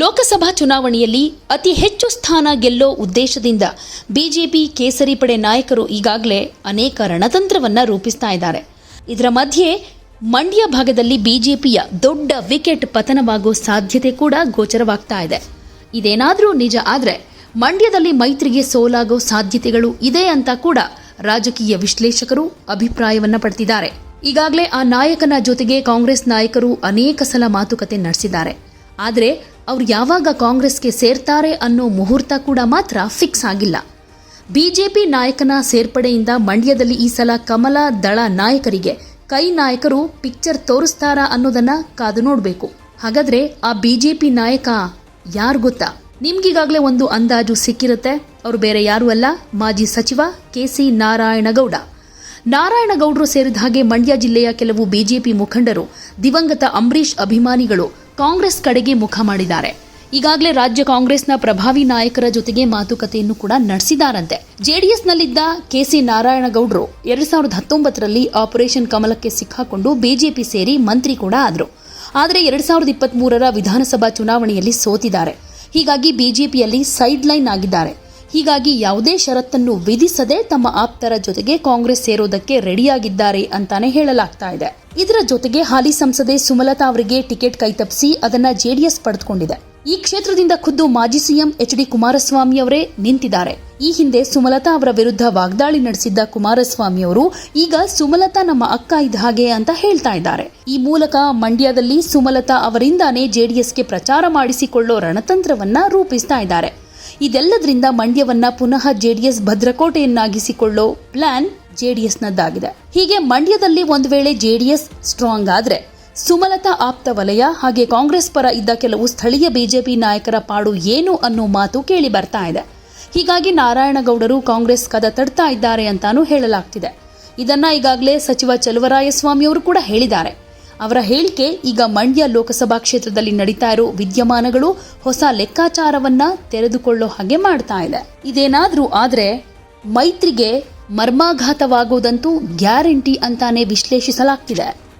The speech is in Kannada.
ಲೋಕಸಭಾ ಚುನಾವಣೆಯಲ್ಲಿ ಅತಿ ಹೆಚ್ಚು ಸ್ಥಾನ ಗೆಲ್ಲೋ ಉದ್ದೇಶದಿಂದ ಬಿಜೆಪಿ ಕೇಸರಿ ಪಡೆ ನಾಯಕರು ಈಗಾಗಲೇ ಅನೇಕ ರಣತಂತ್ರವನ್ನು ರೂಪಿಸ್ತಾ ಇದ್ದಾರೆ. ಇದರ ಮಧ್ಯೆ ಮಂಡ್ಯ ಭಾಗದಲ್ಲಿ ಬಿಜೆಪಿಯ ದೊಡ್ಡ ವಿಕೆಟ್ ಪತನವಾಗೋ ಸಾಧ್ಯತೆ ಕೂಡ ಗೋಚರವಾಗ್ತಾ ಇದೆ. ಇದೇನಾದರೂ ನಿಜ ಆದರೆ ಮಂಡ್ಯದಲ್ಲಿ ಮೈತ್ರಿಗೆ ಸೋಲಾಗೋ ಸಾಧ್ಯತೆಗಳು ಇದೆ ಅಂತ ಕೂಡ ರಾಜಕೀಯ ವಿಶ್ಲೇಷಕರು ಅಭಿಪ್ರಾಯವನ್ನ ಪಡ್ತಿದ್ದಾರೆ. ಈಗಾಗಲೇ ಆ ನಾಯಕನ ಜೊತೆಗೆ ಕಾಂಗ್ರೆಸ್ ನಾಯಕರು ಅನೇಕ ಸಲ ಮಾತುಕತೆ ನಡೆಸಿದ್ದಾರೆ. ಆದರೆ ಅವ್ರು ಯಾವಾಗ ಕಾಂಗ್ರೆಸ್ಗೆ ಸೇರ್ತಾರೆ ಅನ್ನೋ ಮುಹೂರ್ತ ಕೂಡ ಮಾತ್ರ ಫಿಕ್ಸ್ ಆಗಿಲ್ಲ. ಬಿಜೆಪಿ ನಾಯಕನ ಸೇರ್ಪಡೆಯಿಂದ ಮಂಡ್ಯದಲ್ಲಿ ಈ ಸಲ ಕಮಲ ದಳ ನಾಯಕರಿಗೆ ಕೈ ನಾಯಕರು ಪಿಕ್ಚರ್ ತೋರಿಸ್ತಾರಾ ಅನ್ನೋದನ್ನ ಕಾದು ನೋಡಬೇಕು. ಹಾಗಾದ್ರೆ ಆ ಬಿಜೆಪಿ ನಾಯಕ ಯಾರು ಗೊತ್ತಾ? ನಿಮ್ಗೀಗಾಗಲೇ ಒಂದು ಅಂದಾಜು ಸಿಕ್ಕಿರುತ್ತೆ. ಅವರು ಬೇರೆ ಯಾರು ಅಲ್ಲ. ಮಾಜಿ ಸಚಿವ ಕೆ ಸಿ ನಾರಾಯಣಗೌಡ. ನಾರಾಯಣಗೌಡರು ಸೇರಿದ ಹಾಗೆ ಮಂಡ್ಯ ಜಿಲ್ಲೆಯ ಕೆಲವು ಬಿಜೆಪಿ ಮುಖಂಡರು ದಿವಂಗತ ಅಂಬರೀಷ್ ಅಭಿಮಾನಿಗಳು ಕಾಂಗ್ರೆಸ್ ಕಡೆಗೆ ಮುಖ ಮಾಡಿದ್ದಾರೆ. ಈಗಾಗಲೇ ರಾಜ್ಯ ಕಾಂಗ್ರೆಸ್ನ ಪ್ರಭಾವಿ ನಾಯಕರ ಜೊತೆಗೆ ಮಾತುಕತೆಯನ್ನು ಕೂಡ ನಡೆಸಿದಾರಂತೆ. ಜೆಡಿಎಸ್ನಲ್ಲಿದ್ದ ಕೆಸಿ ನಾರಾಯಣಗೌಡರು ಎರಡ್ ಸಾವಿರದ ಹತ್ತೊಂಬತ್ತರಲ್ಲಿ ಆಪರೇಷನ್ ಕಮಲಕ್ಕೆ ಸಿಕ್ಕಾಕೊಂಡು ಬಿಜೆಪಿ ಸೇರಿ ಮಂತ್ರಿ ಕೂಡ ಆದರು. ಆದರೆ ಎರಡ್ ಸಾವಿರದ ಇಪ್ಪತ್ತ್ ಮೂರರ ವಿಧಾನಸಭಾ ಚುನಾವಣೆಯಲ್ಲಿ ಸೋತಿದ್ದಾರೆ. ಹೀಗಾಗಿ ಬಿಜೆಪಿಯಲ್ಲಿ ಸೈಡ್ ಲೈನ್ ಆಗಿದ್ದಾರೆ. ಹೀಗಾಗಿ ಯಾವುದೇ ಷರತ್ತನ್ನು ವಿಧಿಸದೆ ತಮ್ಮ ಆಪ್ತರ ಜೊತೆಗೆ ಕಾಂಗ್ರೆಸ್ ಸೇರೋದಕ್ಕೆ ರೆಡಿಯಾಗಿದ್ದಾರೆ ಅಂತಾನೆ ಹೇಳಲಾಗ್ತಾ ಇದೆ. ಇದರ ಜೊತೆಗೆ ಹಾಲಿ ಸಂಸದೆ ಸುಮಲತಾ ಅವರಿಗೆ ಟಿಕೆಟ್ ಕೈತಪ್ಪಿಸಿ ಅದನ್ನ ಜೆಡಿಎಸ್ ಪಡೆದುಕೊಂಡಿದೆ. ಈ ಕ್ಷೇತ್ರದಿಂದ ಖುದ್ದು ಮಾಜಿ ಸಿಎಂ ಎಚ್ ಡಿ ಕುಮಾರಸ್ವಾಮಿ ಅವರೇ ನಿಂತಿದ್ದಾರೆ. ಈ ಹಿಂದೆ ಸುಮಲತಾ ಅವರ ವಿರುದ್ಧ ವಾಗ್ದಾಳಿ ನಡೆಸಿದ್ದ ಕುಮಾರಸ್ವಾಮಿ ಅವರು ಈಗ ಸುಮಲತಾ ನಮ್ಮ ಅಕ್ಕ ಇದ್ದ ಹಾಗೆ ಅಂತ ಹೇಳ್ತಾ ಇದ್ದಾರೆ. ಈ ಮೂಲಕ ಮಂಡ್ಯದಲ್ಲಿ ಸುಮಲತಾ ಅವರಿಂದಾನೇ ಜೆಡಿಎಸ್ಗೆ ಪ್ರಚಾರ ಮಾಡಿಸಿಕೊಳ್ಳೋ ರಣತಂತ್ರವನ್ನ ರೂಪಿಸ್ತಾ ಇದ್ದಾರೆ. ಇದೆಲ್ಲದರಿಂದ ಮಂಡ್ಯವನ್ನ ಪುನಃ ಜೆಡಿಎಸ್ ಭದ್ರಕೋಟೆಯನ್ನಾಗಿಸಿಕೊಳ್ಳೋ ಪ್ಲಾನ್ ಜೆಡಿಎಸ್ನದ್ದಾಗಿದೆ. ಹೀಗೆ ಮಂಡ್ಯದಲ್ಲಿ ಒಂದು ವೇಳೆ ಜೆಡಿಎಸ್ ಸ್ಟ್ರಾಂಗ್ ಆದ್ರೆ ಸುಮಲತಾ ಆಪ್ತ ವಲಯ ಹಾಗೆ ಕಾಂಗ್ರೆಸ್ ಪರ ಇದ್ದ ಕೆಲವು ಸ್ಥಳೀಯ ಬಿಜೆಪಿ ನಾಯಕರ ಪಾಡು ಏನು ಅನ್ನೋ ಮಾತು ಕೇಳಿ ಬರ್ತಾ ಇದೆ. ಹೀಗಾಗಿ ನಾರಾಯಣಗೌಡರು ಕಾಂಗ್ರೆಸ್ ಕದ ತಡ್ತಾ ಇದ್ದಾರೆ ಅಂತಾನೂ ಹೇಳಲಾಗ್ತಿದೆ. ಇದನ್ನ ಈಗಾಗಲೇ ಸಚಿವ ಚಲುವರಾಯಸ್ವಾಮಿ ಅವರು ಕೂಡ ಹೇಳಿದ್ದಾರೆ. ಅವರ ಹೇಳಿಕೆ ಈಗ ಮಂಡ್ಯ ಲೋಕಸಭಾ ಕ್ಷೇತ್ರದಲ್ಲಿ ನಡೀತಾ ಇರೋ ವಿದ್ಯಮಾನಗಳು ಹೊಸ ಲೆಕ್ಕಾಚಾರವನ್ನ ತೆರೆದುಕೊಳ್ಳೋ ಹಾಗೆ ಮಾಡ್ತಾ ಇದೆ. ಇದೇನಾದರೂ ಆದರೆ ಮೈತ್ರಿಗೆ ಮರ್ಮಾಘಾತವಾಗೋದಂತೂ ಗ್ಯಾರಂಟಿ ಅಂತಾನೆ ವಿಶ್ಲೇಷಿಸಲಾಗ್ತಿದೆ.